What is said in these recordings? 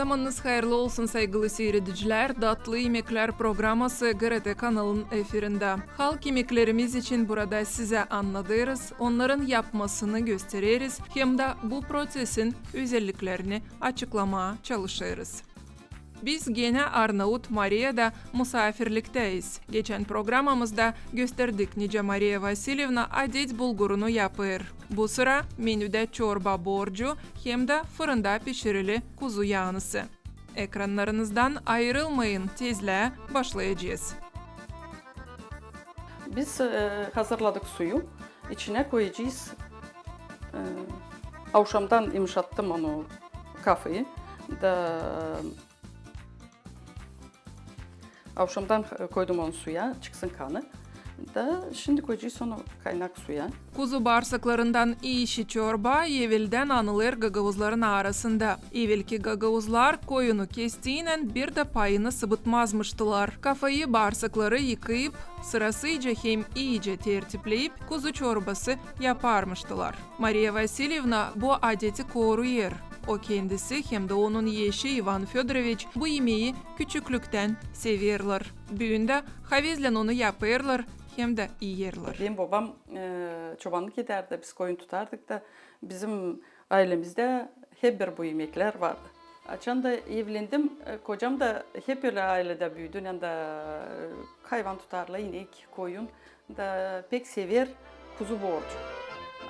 Zamanınız hayırlı olsun saygılı seyrediciler. Tatlı Yemekler programması GRT kanalının efirinde. Halk yemeklerimiz için burada size anlatırız, onların yapmasını gösteririz, hem de bu prosesin özelliklerini açıklamaya çalışırız. Biz gene Arnavut Maria'da misafirlikteyiz. Geçen programımızda gösterdik nice Maria Vasilyevna adet bulgurunu yapır. Bu sıra menüde çorba borcu hem de fırında pişirili kuzu yanısı. Ekranlarınızdan ayrılmayın tezle başlayacağız. Biz e, hazırladık suyu. İçine koyacağız. E, avşamdan yumuşattım onu kafayı. Da avşamdan koydum onu suya, çıksın kanı. Da şimdi koyacağız onu kaynak suya. Kuzu bağırsaklarından iyişi çorba evvelden anılır gagavuzların arasında. Evvelki gagavuzlar koyunu kestiğiyle bir de payını sıvıtmazmıştılar. Kafayı bağırsakları yıkayıp sırasıyla hem iyice tertipleyip kuzu çorbası yaparmıştılar. Maria Vasilyevna bu adeti koruyor. O kendisi hem de onun yeşi Ivan Fyodorovich bu yemeği küçüklükten severler. Büyünde havizle onu yapırlar hem de yiyirler. Benim babam e, çobanlık ederdi, biz koyun tutardık da bizim ailemizde hep bir bu yemekler vardı. Açan da evlendim, e, kocam da hep öyle ailede büyüdü. Yani da e, hayvan tutarla inek, koyun da pek sever kuzu borcu.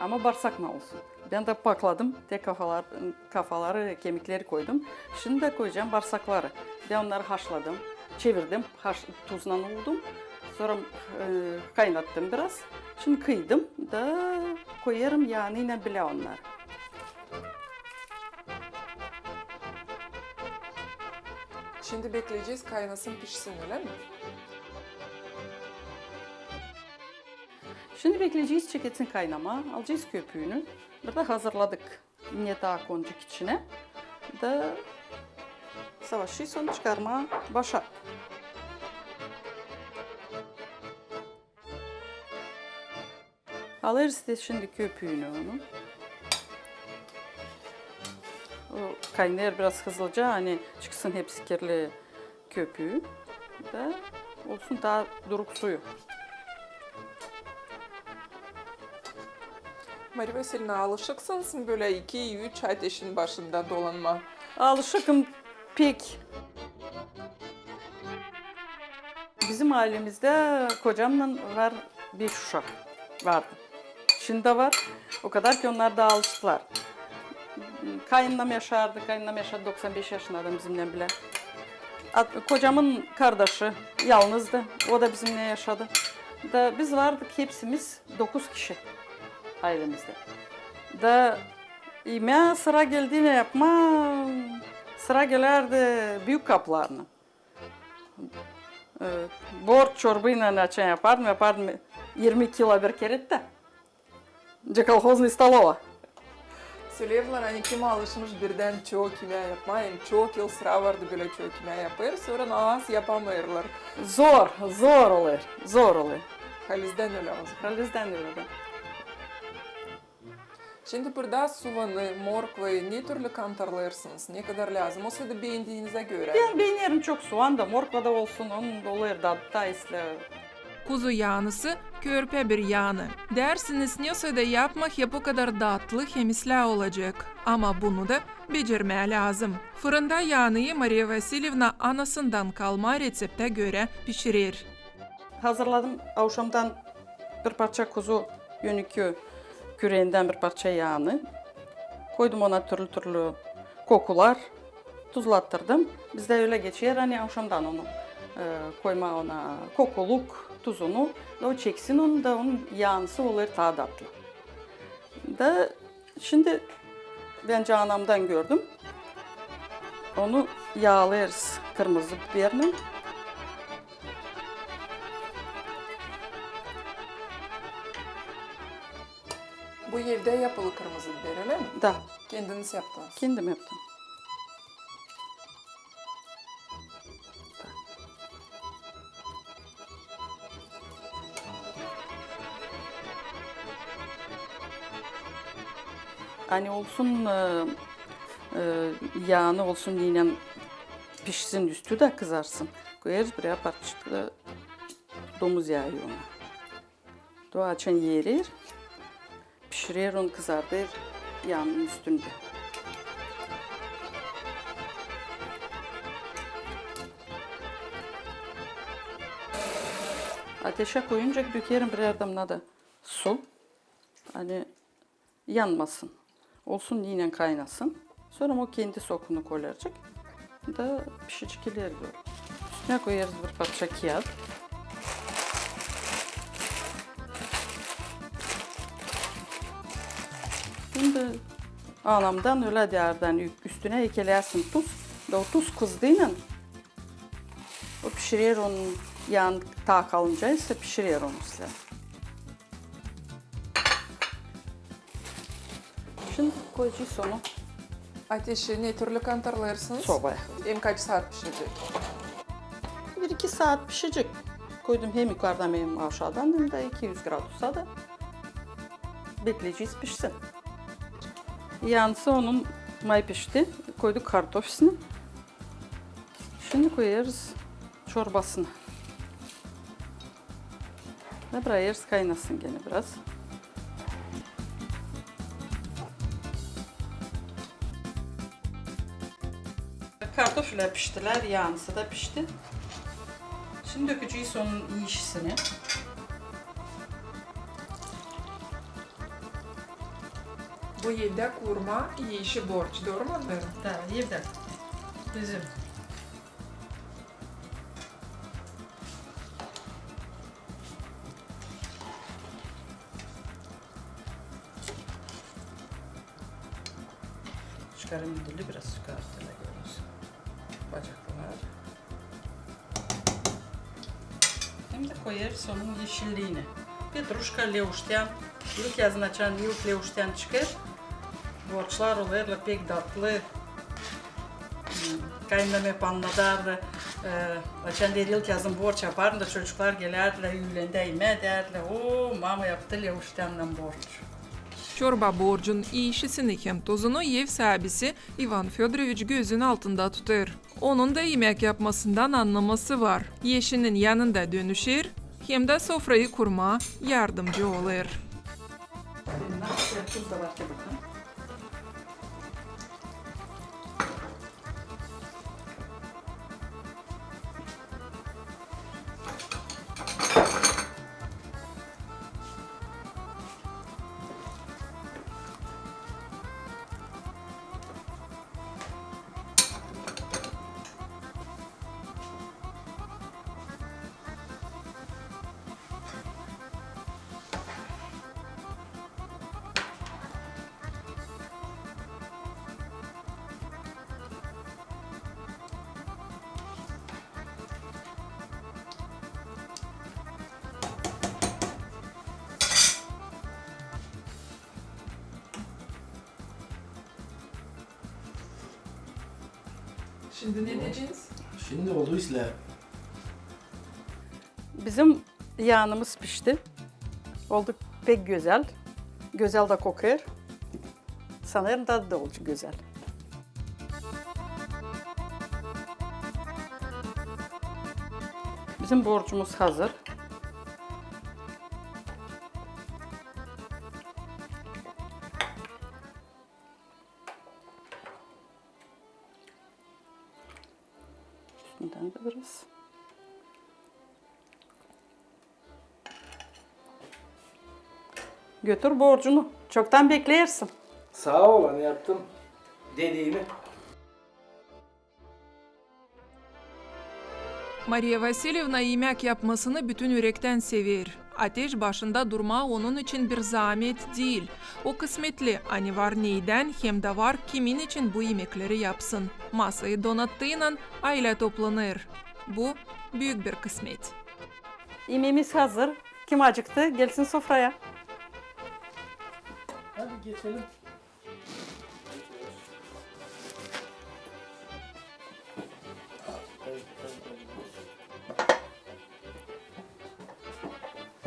Ama bağırsak mı olsun? Ben de pakladım, tek kafalar, kafaları, kemikleri koydum. Şimdi de koyacağım bağırsakları. Ben onları haşladım, çevirdim, haş, tuzla oldum. Sonra e, kaynattım biraz. Şimdi kıydım da koyarım yağıyla bile onları. Şimdi bekleyeceğiz kaynasın pişsin öyle mi? Şimdi bekleyeceğiz çeketsin kaynama. Alacağız köpüğünü. Burada hazırladık. Daha koncuk içine. Da savaşı son çıkarma başa. Alırız de şimdi köpüğünü onun. O kaynar biraz hızlıca hani çıksın hepsi kirli köpüğü. Da olsun daha duruk suyu. Maria Vasilyevna alışıksınız mı böyle 2-3 ateşin başında dolanma? Alışıkım pek. Bizim ailemizde kocamla var bir uşak vardı. Şimdi de var. O kadar ki onlar da alıştılar. Kayınlam yaşardı. Kayınlam yaşadı 95 yaşında bizimle bile. Kocamın kardeşi yalnızdı. O da bizimle yaşadı. Da biz vardık hepsimiz 9 kişi ailemizde. Da İme sıra geldiğine yapma, sıra gelerdi büyük kaplarını. Ee, borç çorbayla açan yapardım, yapardım 20 kilo bir kerette. Cekalhozny stalova. Söylerler hani kim alışmış birden çok kime yapmayın, çok yıl sıra vardı böyle çok kime yapar, sonra az yapamayırlar. Zor, zor olur, zor olur. Halizden öyle olsun. Halizden öyle olur. Şimdi burada soğanı, morkvayı ne türlü kantarlarsınız? Ne kadar lazım? O sırada beğendiğinize göre. Ben beğenirim çok soğan da morkva da olsun, onun da olur da da isle. Kuzu yağnısı körpe bir yağını. Dersiniz ne da yapmak hep o kadar tatlı hemisla olacak. Ama bunu da becermeye lazım. Fırında yağnıyı Maria Vasilyevna anasından kalma resepte göre pişirir. Hazırladım avşamdan bir parça kuzu yönükü küreğinden bir parça yağını. Koydum ona türlü türlü kokular. Tuzlattırdım. Bizde öyle geçiyor hani avşamdan onu e, koyma ona kokuluk tuzunu da o çeksin onu da onun yağınsı olur daha tatlı. Da şimdi bence anamdan gördüm. Onu yağlayırız kırmızı biberini. Bu evde yapılı kırmızı biber öyle mi? Da Kendiniz yaptınız. kendim yaptım. Hani olsun e, Ee, yağını olsun yine pişsin üstü de kızarsın. Koyarız buraya parçacıklı domuz yağı ona. Doğa açan yerir. Pişirir onu kızartır yağının üstünde. Ateşe koyunca dökerim birer damla da su. Hani yanmasın. Olsun yine kaynasın. Sonra o kendi sokunu koyacak. Da ileri doğru. Üstüne koyarız bir parça kağıt. Şimdi anamdan öyle derden üstüne eklersin tuz. Da o tuz kızdığıyla o pişirir onun yağın ta kalınca ise pişirir onu size. Şimdi koyacağız onu Ateşi ne türlü kontrollersiniz? sobaya. Hem kaç saat pişecek? Bir iki saat pişecek. Koydum hem yukarıdan hem aşağıdan hem de 200 gradusa da bekleyeceğiz pişsin. Yansı onun may pişti. Koyduk kartofisini. Şimdi koyarız çorbasını. Ve bırakırız kaynasın gene biraz. Kartofiller piştiler, yağınsı da pişti. Şimdi dökeceğiz onun yiyişisini. Bu evde kurma yiyişi borç, doğru mu anlıyorum? Da, evde. Bizim. Çıkarım dili biraz çıkartıyla görüyorsun. Bacaklar. Hem de koyarız onun yeşilliğini. Petruşka levuşten, ilk yazın açan ilk levuşten çıkar. Borçlar pek tatlı. Kaynanam hep anladardı. Ee, açan der yazın borç yapardım da çocuklar gelirdiler, yüğlendeyme derdiler. Oo mama yaptı levuştenle borç. Çorba borcun yiyişisini hem tozunu ev sahibisi Ivan Fyodorovich gözün altında tutar. Onun da yemek yapmasından anlaması var. Yeşinin yanında dönüşür, hem de sofrayı kurma yardımcı olur. Benim tuz da var ki bakın. Şimdi ne diyeceğiz? Şimdi oldu isle. Bizim yağımız pişti. Oldu pek güzel. Güzel de kokuyor. Sanırım tadı da olacak güzel. Bizim borcumuz hazır. Götür borcunu. Çoktan bekleyersin. Sağ ol hani yaptım dediğimi. Maria Vasilyevna yemek yapmasını bütün yürekten sever. Ateş başında durma onun için bir zahmet değil. O kısmetli hani var neyden hem de var kimin için bu yemekleri yapsın. Masayı donattığıyla aile toplanır. Bu büyük bir kısmet. Yemeğimiz hazır. Kim acıktı gelsin sofraya. Geçelim.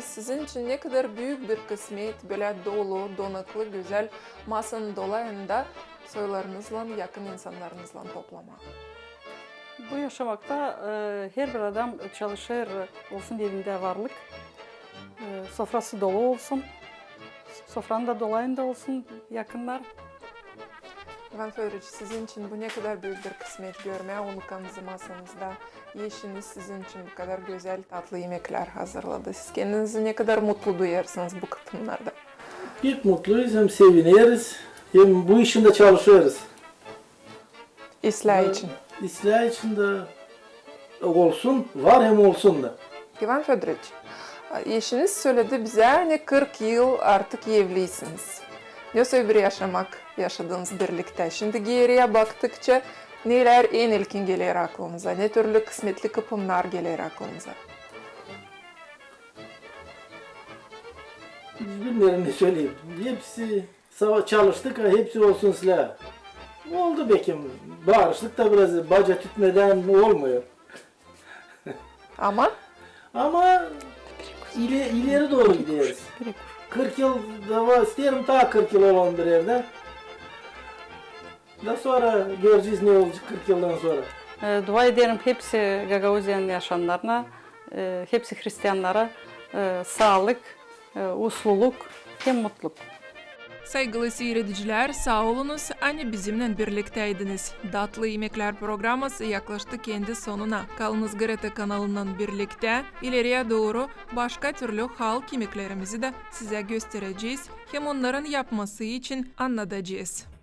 Sizin için ne kadar büyük bir kısmet böyle dolu, donaklı, güzel masanın dolayında soylarınızla, yakın insanlarınızla toplama. Bu yaşamakta e, her bir adam çalışır olsun evinde varlık. E, sofrası dolu olsun. Sofranın da dolayında olsun yakınlar. Ivan Fedorovic, sizin için bu ne kadar büyük bir kısmet görmeye onu masanızda. Eşiniz sizin için bu kadar güzel, tatlı yemekler hazırladı. Siz kendinizi ne kadar mutlu duyarsınız bu kıtımlarda. Pek mutluyuz hem seviniyoruz hem bu işinde çalışıyoruz. İslah Evet. için. İslah içinde olsun, var hem olsun da. Ivan Fedorovic, eşiniz söyledi bize ne 40 yıl artık evlisiniz. Nasıl bir yaşamak yaşadınız birlikte? Şimdi geriye baktıkça neler en ilkin gelir aklınıza? Ne türlü kısmetli kıpımlar gelir aklınıza? Bilmiyorum ne söyleyeyim. Hepsi çalıştık, hepsi olsun silah. Oldu bekim. Bağırıştık da biraz baca tütmeden olmuyor. Ama Ama ile, ileri doğru gidiyoruz. 40 yıl da var, isterim daha 40 yıl olan bir yerde. Da sonra göreceğiz ne olacak 40 yıldan sonra. E, dua ederim hepsi Gagavuzya'nın yaşayanlarına, e, hepsi Hristiyanlara e, sağlık, e, usluluk hem mutluluk. Saygılı seyrediciler, sağ olunuz. Hani bizimle birlikteydiniz. Datlı Yemekler programması yaklaştı kendi sonuna. Kalınız Grete kanalından birlikte ileriye doğru başka türlü halk yemeklerimizi de size göstereceğiz. Hem onların yapması için anlatacağız.